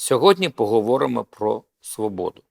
Сьогодні поговоримо про свободу.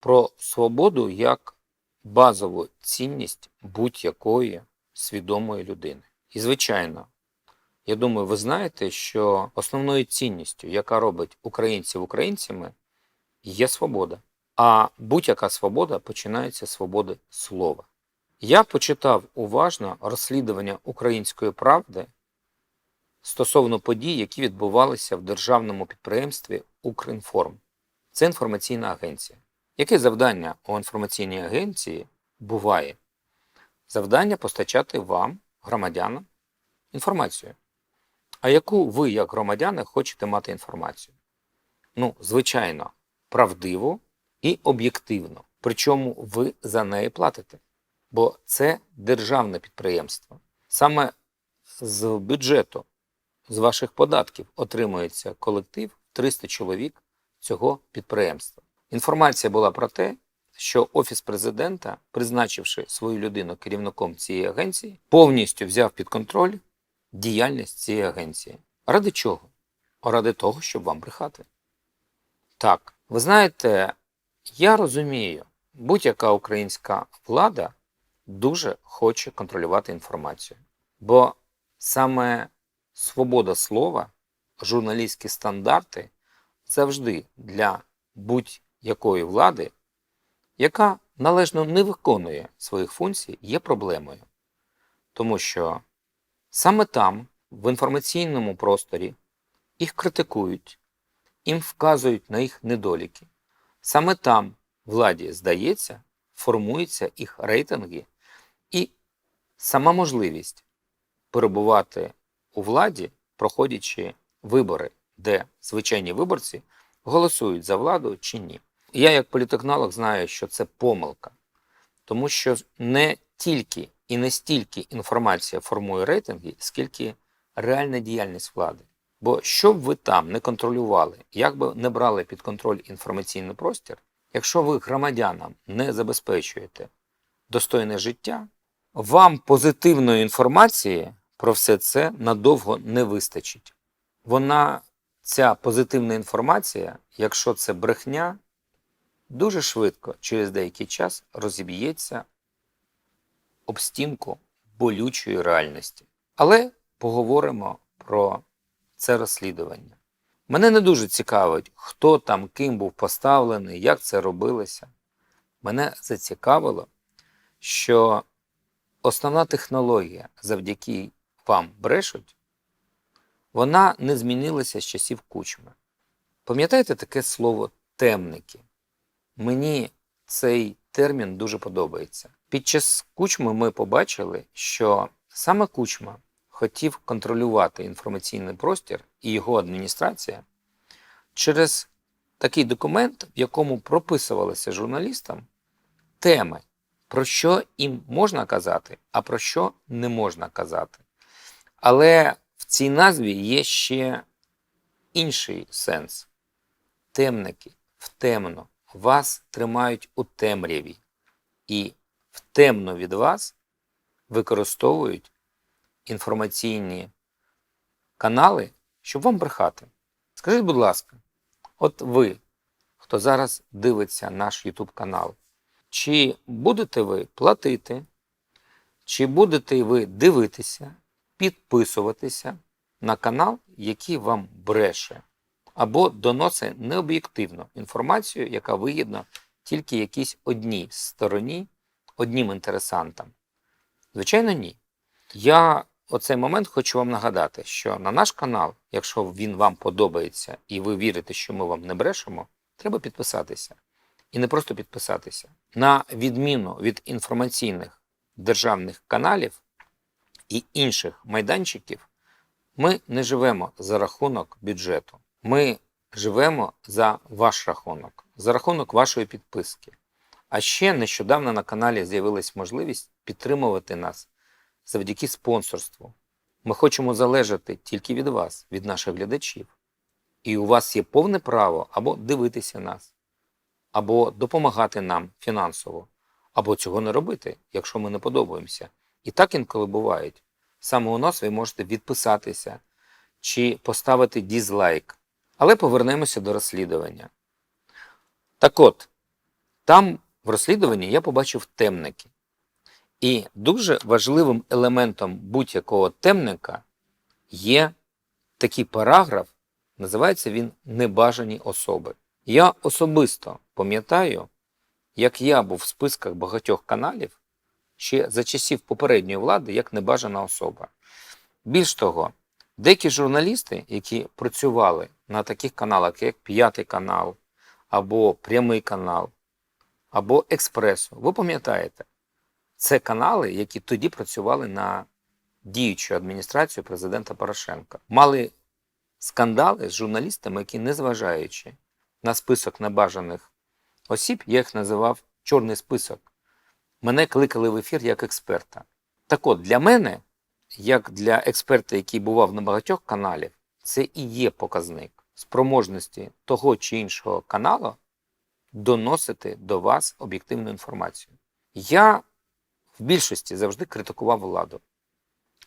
Про свободу як базову цінність будь-якої свідомої людини. І, звичайно, я думаю, ви знаєте, що основною цінністю, яка робить українців українцями, є свобода. А будь-яка свобода починається з свободи слова. Я почитав уважно розслідування української правди стосовно подій, які відбувалися в державному підприємстві Укрінформ. Це інформаційна агенція. Яке завдання у інформаційній агенції буває? Завдання постачати вам, громадянам, інформацію. А яку ви, як громадяни, хочете мати інформацію? Ну, звичайно, правдиву і об'єктивно. Причому ви за неї платите. Бо це державне підприємство. Саме з бюджету, з ваших податків отримується колектив 300 чоловік цього підприємства. Інформація була про те, що Офіс президента, призначивши свою людину керівником цієї агенції, повністю взяв під контроль діяльність цієї агенції. Ради чого? Ради того, щоб вам брехати. Так, ви знаєте, я розумію, будь-яка українська влада дуже хоче контролювати інформацію. Бо саме свобода слова, журналістські стандарти завжди для будь-якої влади, яка належно не виконує своїх функцій, є проблемою. Тому що саме там, в інформаційному просторі, їх критикують, їм вказують на їх недоліки. Саме там владі, здається, формуються їх рейтинги і сама можливість перебувати у владі, проходячи вибори, де звичайні виборці голосують за владу чи ні. Я, як політехнолог, знаю, що це помилка, тому що не тільки і не стільки інформація формує рейтинги, скільки реальна діяльність влади. Бо що б ви там не контролювали, як би не брали під контроль інформаційний простір, якщо ви громадянам не забезпечуєте достойне життя, вам позитивної інформації про все це надовго не вистачить. Вона, ця позитивна інформація, якщо це брехня, дуже швидко через деякий час розіб'ється об стінку болючої реальності. Але поговоримо про це розслідування. Мене не дуже цікавить, хто там ким був поставлений, як це робилося. Мене зацікавило, що основна технологія, завдяки вам брешуть, вона не змінилася з часів кучми. Пам'ятаєте таке слово темники? Мені цей термін дуже подобається. Під час кучми ми побачили, що саме кучма хотів контролювати інформаційний простір і його адміністрація через такий документ, в якому прописувалися журналістам теми, про що їм можна казати, а про що не можна казати. Але в цій назві є ще інший сенс. Темники в темно вас тримають у темряві, і в темно від вас використовують інформаційні канали, щоб вам брехати. Скажіть, будь ласка, от ви, хто зараз дивиться наш YouTube канал, чи будете ви платити, чи будете ви дивитися, підписуватися на канал, який вам бреше, або доносить необ'єктивну інформацію, яка вигідна тільки якійсь одній стороні, одним інтересантам? Звичайно, ні. Я оцей момент хочу вам нагадати, що на наш канал, якщо він вам подобається і ви вірите, що ми вам не брешемо, треба підписатися. І не просто підписатися. На відміну від інформаційних державних каналів і інших майданчиків, ми не живемо за рахунок бюджету. Ми живемо за ваш рахунок, за рахунок вашої підписки. А ще нещодавно на каналі з'явилась можливість підтримувати нас завдяки спонсорству. Ми хочемо залежати тільки від вас, від наших глядачів. І у вас є повне право або дивитися нас, або допомагати нам фінансово, або цього не робити, якщо ми не подобаємося. І так інколи бувають. Саме у нас ви можете відписатися чи поставити дізлайк. Але повернемося до розслідування. Так от, там в розслідуванні я побачив темники. І дуже важливим елементом будь-якого темника є такий параграф, називається він Небажані особи. Я особисто пам'ятаю, як я був в списках багатьох каналів ще за часів попередньої влади як небажана особа. Більш того, деякі журналісти, які працювали на таких каналах, як П'ятий канал, або Прямий канал, або Експресо, ви пам'ятаєте, це канали, які тоді працювали на діючу адміністрацію президента Порошенка. Мали скандали з журналістами, які, незважаючи на список небажаних осіб, я їх називав чорний список. Мене кликали в ефір як експерта. Так от, для мене, як для експерта, який бував на багатьох каналів, це і є показник спроможності того чи іншого каналу доносити до вас об'єктивну інформацію. Я в більшості завжди критикував владу.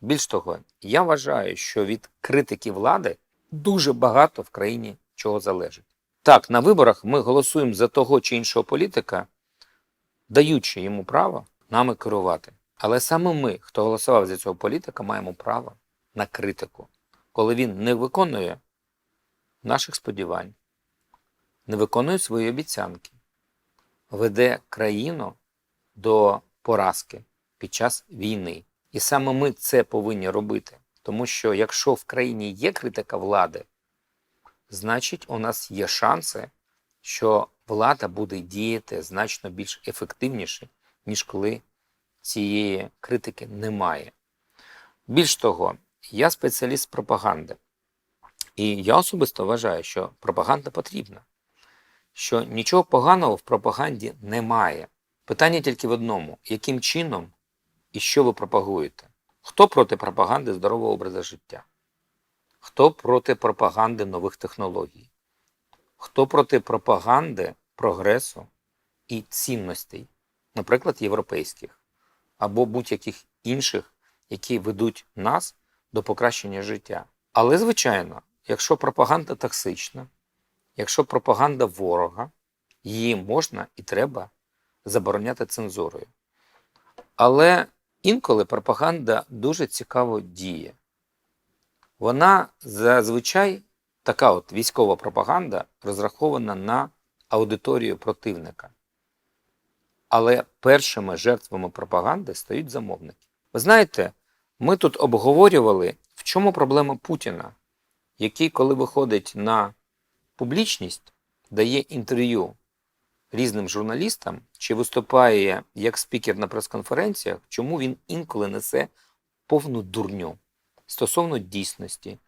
Більш того, я вважаю, що від критики влади дуже багато в країні чого залежить. Так, на виборах ми голосуємо за того чи іншого політика, даючи йому право нами керувати. Але саме ми, хто голосував за цього політика, маємо право на критику, коли він не виконує наших сподівань, не виконує свої обіцянки, веде країну до поразки під час війни. І саме ми це повинні робити. Тому що якщо в країні є критика влади, значить у нас є шанси, що влада буде діяти значно більш ефективніше, ніж коли цієї критики немає. Більш того, я спеціаліст пропаганди. І я особисто вважаю, що пропаганда потрібна, що нічого поганого в пропаганді немає. Питання тільки в одному: яким чином і що ви пропагуєте? Хто проти пропаганди здорового образу життя? Хто проти пропаганди нових технологій? Хто проти пропаганди прогресу і цінностей, наприклад, європейських, або будь-яких інших, які ведуть нас до покращення життя? Але, звичайно, якщо пропаганда токсична, якщо пропаганда ворога, її можна і треба забороняти цензурою. Але інколи пропаганда дуже цікаво діє. Вона зазвичай така от військова пропаганда розрахована на аудиторію противника. Але першими жертвами пропаганди стають замовники. Ви знаєте, ми тут обговорювали, в чому проблема Путіна, який, коли виходить на публічність, дає інтерв'ю різним журналістам чи виступає як спікер на прес-конференціях, чому він інколи несе повну дурню стосовно дійсності,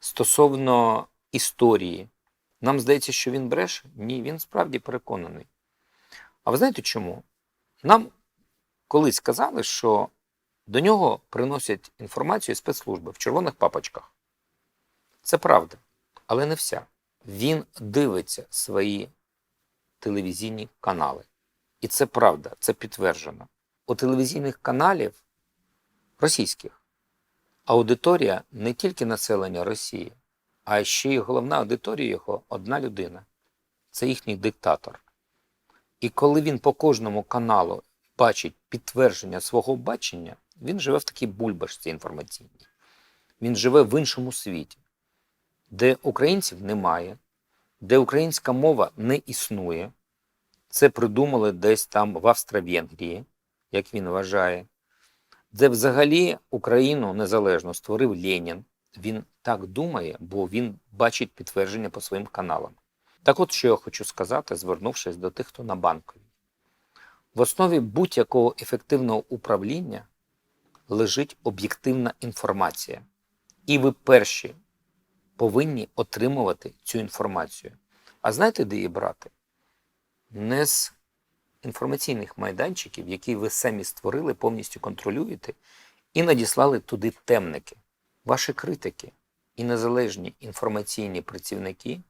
стосовно історії. Нам здається, що він бреше? Ні, він справді переконаний. А ви знаєте чому? Нам колись сказали, що до нього приносять інформацію спецслужби в червоних папочках. Це правда, але не вся. Він дивиться свої телевізійні канали. І це правда, це підтверджено. У телевізійних каналів російських аудиторія не тільки населення Росії, а ще й головна аудиторія його одна людина це їхній диктатор. І коли він по кожному каналу бачить підтвердження свого бачення, він живе в такій бульбашці інформаційній. Він живе в іншому світі, де українців немає, де українська мова не існує. Це придумали десь там в Австро-Венгрії, як він вважає, де взагалі Україну незалежно створив Ленін. Він так думає, бо він бачить підтвердження по своїм каналам. Так от, що я хочу сказати, звернувшись до тих, хто на банковій. В основі будь-якого ефективного управління лежить об'єктивна інформація. І ви перші повинні отримувати цю інформацію. А знаєте, де її брати? Не з інформаційних майданчиків, які ви самі створили, повністю контролюєте, і надіслали туди темники, ваші критики і незалежні інформаційні працівники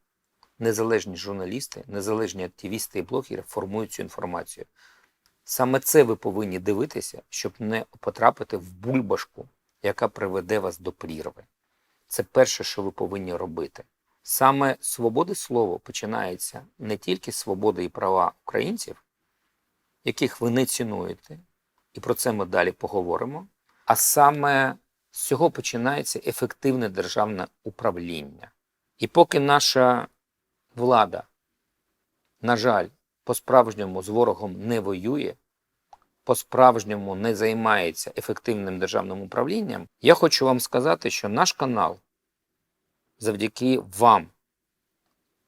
незалежні журналісти, незалежні активісти і блогери формують цю інформацію. Саме це ви повинні дивитися, щоб не потрапити в бульбашку, яка приведе вас до прірви. Це перше, що ви повинні робити. Саме свободи слова починається не тільки свободи і права українців, яких ви не цінуєте, і про це ми далі поговоримо. А саме з цього починається ефективне державне управління. І поки наша влада, на жаль, по-справжньому з ворогом не воює, по-справжньому не займається ефективним державним управлінням, я хочу вам сказати, що наш канал завдяки вам,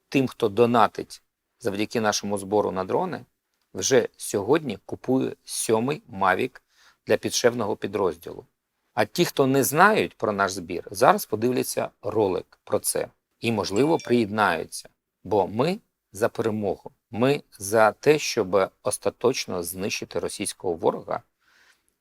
тим, хто донатить завдяки нашому збору на дрони, вже сьогодні купує сьомий Mavic для підшефного підрозділу. А ті, хто не знають про наш збір, зараз подивляться ролик про це і, можливо, приєднаються. Бо ми за перемогу. Ми за те, щоб остаточно знищити російського ворога,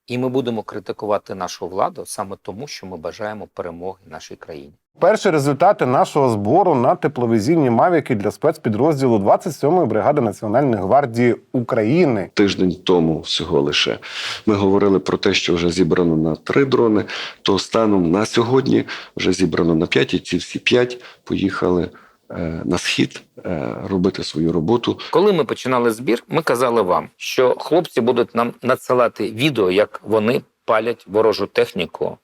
і ми будемо критикувати нашу владу саме тому, що ми бажаємо перемоги нашій країні. Перші результати нашого збору на тепловізійні мавіки для спецпідрозділу 27-ї бригади Національної гвардії України. тиждень тому всього лише ми говорили про те, що вже зібрано на три дрони. То станом на сьогодні вже зібрано на п'ять, і ці всі п'ять поїхали на схід е, робити свою роботу. Коли ми починали збір, ми казали вам, що хлопці будуть нам надсилати відео, як вони палять ворожу техніку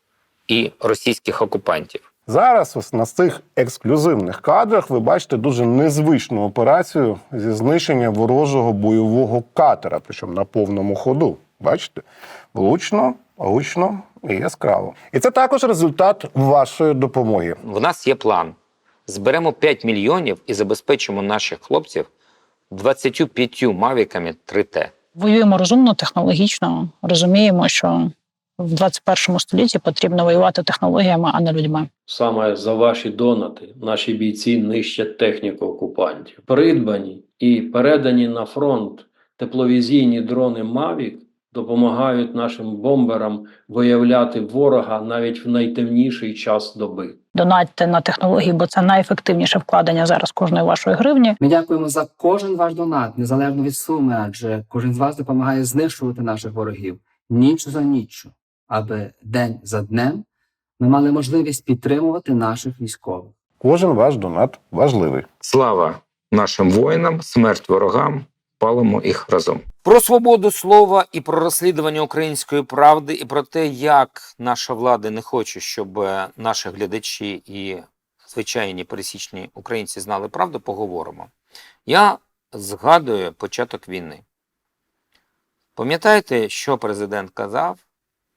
і російських окупантів. Зараз ось на цих ексклюзивних кадрах ви бачите дуже незвичну операцію зі знищення ворожого бойового катера, причому на повному ходу. Бачите? Влучно, гучно і яскраво. І це також результат вашої допомоги. В нас є план. Зберемо 5 мільйонів і забезпечимо наших хлопців 25 мавіками 3Т. Воюємо розумно, технологічно. Розуміємо, що в 21 столітті потрібно воювати технологіями, а не людьми. Саме за ваші донати наші бійці нищать техніку окупантів. Придбані і передані на фронт тепловізійні дрони Mavic допомагають нашим бомберам виявляти ворога навіть в найтемніший час доби. Донатьте на технології, бо це найефективніше вкладення зараз кожної вашої гривні. Ми дякуємо за кожен ваш донат, незалежно від суми, адже кожен з вас допомагає знищувати наших ворогів ніч за ніччю, аби день за днем ми мали можливість підтримувати наших військових. Кожен ваш донат важливий. Слава нашим воїнам, смерть ворогам, палимо їх разом. Про свободу слова і про розслідування української правди, і про те, як наша влада не хоче, щоб е, наші глядачі і звичайні пересічні українці знали правду, поговоримо. Я згадую початок війни. Пам'ятаєте, що президент казав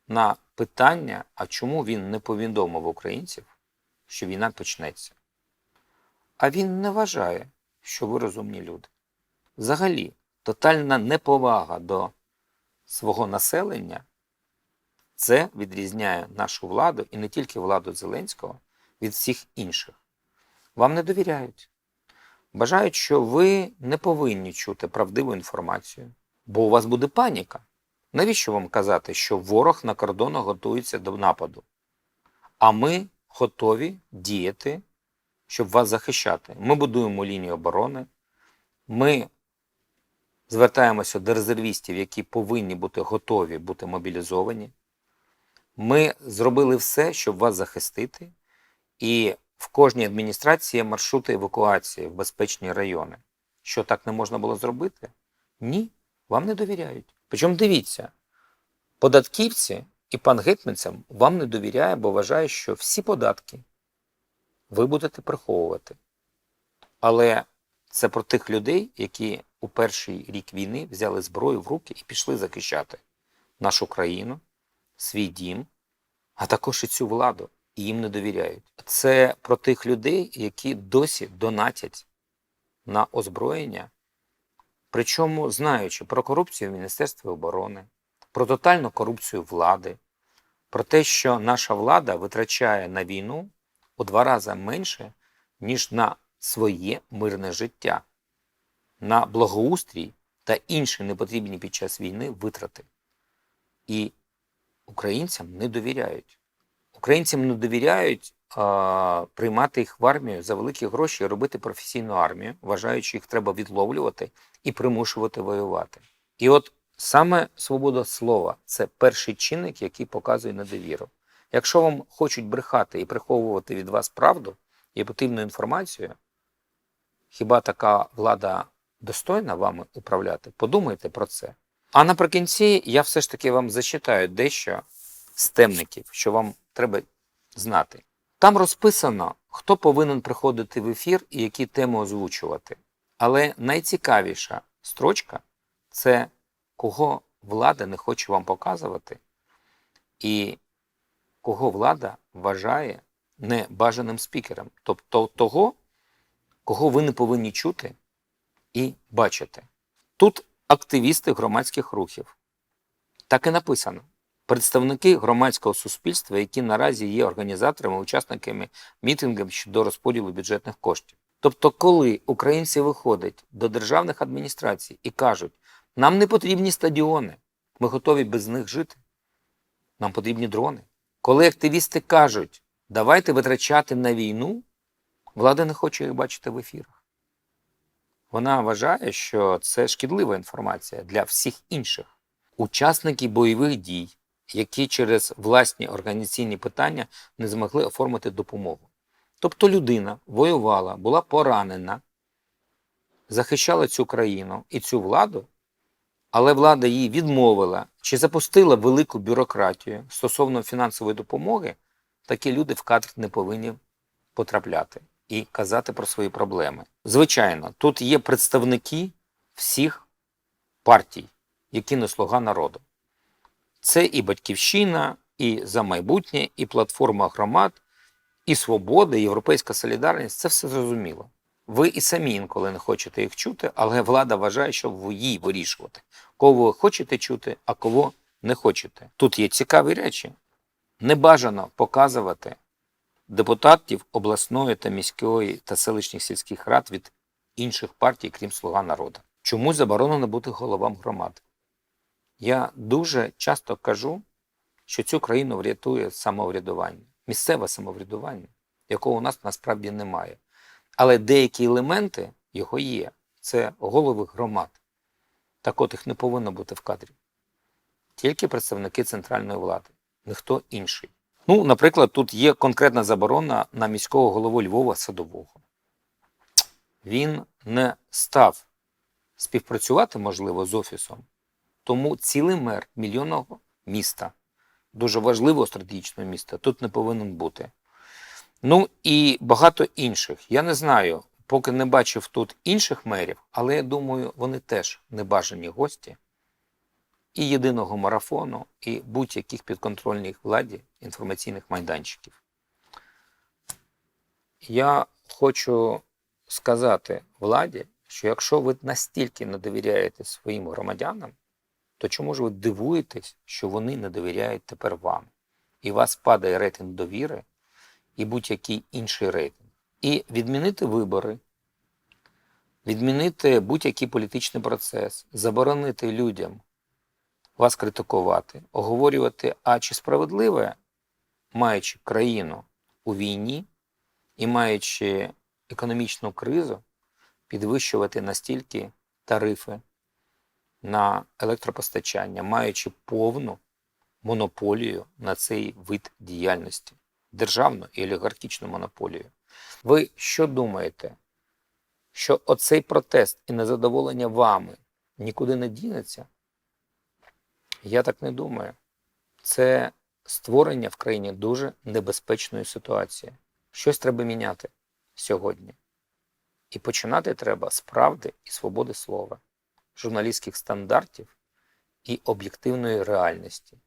на питання, а чому він не повідомив українців, що війна почнеться? А він не вважає, що ви розумні люди. Взагалі, тотальна неповага до свого населення це відрізняє нашу владу і не тільки владу Зеленського від всіх інших. Вам не довіряють. Бажають, що ви не повинні чути правдиву інформацію, бо у вас буде паніка. Навіщо вам казати, що ворог на кордонах готується до нападу? А ми готові діяти, щоб вас захищати. Ми будуємо лінію оборони, ми звертаємося до резервістів, які повинні бути готові бути мобілізовані. Ми зробили все, щоб вас захистити, і в кожній адміністрації є маршрути евакуації в безпечні райони. Що так не можна було зробити? Ні, вам не довіряють. Причому дивіться, податківці і пан гетьманцям вам не довіряє, бо вважає, що всі податки ви будете приховувати. Але це про тих людей, які у перший рік війни взяли зброю в руки і пішли захищати нашу країну, свій дім, а також і цю владу, і їм не довіряють. Це про тих людей, які досі донатять на озброєння, причому знаючи про корупцію в Міністерстві оборони, про тотальну корупцію влади, про те, що наша влада витрачає на війну у два рази менше, ніж на своє мирне життя, на благоустрій та інші непотрібні під час війни витрати. І українцям не довіряють. Українцям не довіряють а, приймати їх в армію за великі гроші і робити професійну армію, вважаючи, їх треба відловлювати і примушувати воювати. І от саме свобода слова це перший чинник, який показує недовіру. Якщо вам хочуть брехати і приховувати від вас правду і потрібну інформацію, хіба така влада достойна вами управляти? Подумайте про це. А наприкінці я все ж таки вам зачитаю дещо з темників, що вам треба знати. Там розписано, хто повинен приходити в ефір і які теми озвучувати. Але найцікавіша строчка це кого влада не хоче вам показувати, і кого влада вважає небажаним спікером. Тобто того, кого ви не повинні чути і бачити. Тут активісти громадських рухів. Так і написано. Представники громадського суспільства, які наразі є організаторами, учасниками мітингів щодо розподілу бюджетних коштів. Тобто, коли українці виходять до державних адміністрацій і кажуть, нам не потрібні стадіони, ми готові без них жити, нам потрібні дрони. Коли активісти кажуть, давайте витрачати на війну, влада не хоче їх бачити в ефірах. Вона вважає, що це шкідлива інформація для всіх інших. Учасники бойових дій, які через власні організаційні питання не змогли оформити допомогу. Тобто людина воювала, була поранена, захищала цю країну і цю владу, але влада їй відмовила чи запустила велику бюрократію стосовно фінансової допомоги, такі люди в кадр не повинні потрапляти і казати про свої проблеми. Звичайно, тут є представники всіх партій, які не слуга народу. Це і Батьківщина, і за майбутнє, і платформа громад, і свобода, і європейська солідарність це все зрозуміло. Ви і самі інколи не хочете їх чути, але влада вважає, що ви їй вирішувати, кого ви хочете чути, а кого не хочете. Тут є цікаві речі. Не бажано показувати депутатів обласної та міської та селищних сільських рад від інших партій, крім Слуга народу. Чомусь заборонено бути головам громад. Я дуже часто кажу, що цю країну врятує самоврядування, місцеве самоврядування, якого у нас насправді немає. Але деякі елементи його є. Це голови громад. Так от їх не повинно бути в кадрі. Тільки представники центральної влади, ніхто інший. Ну, наприклад, тут є конкретна заборона на міського голову Львова Садового. Він не став співпрацювати, можливо, з офісом, тому цілий мер мільйонного міста, дуже важливого стратегічного міста, тут не повинен бути. Ну і багато інших. Я не знаю, поки не бачив тут інших мерів, але я думаю, вони теж небажані гості і єдиного марафону, і будь-яких підконтрольних владі інформаційних майданчиків. Я хочу сказати владі, що якщо ви настільки не довіряєте своїм громадянам, то чому ж ви дивуєтесь, що вони не довіряють тепер вам? І у вас падає рейтинг довіри і будь-який інший рейтинг. І відмінити вибори, відмінити будь-який політичний процес, заборонити людям вас критикувати, оговорювати, а чи справедливе, маючи країну у війні і маючи економічну кризу, підвищувати настільки тарифи на електропостачання, маючи повну монополію на цей вид діяльності, державну і олігархічну монополію. Ви що думаєте? Що оцей протест і незадоволення вами нікуди не дінеться? Я так не думаю. Це створення в країні дуже небезпечної ситуації. Щось треба міняти сьогодні. І починати треба з правди і свободи слова, журналістських стандартів і об'єктивної реальності.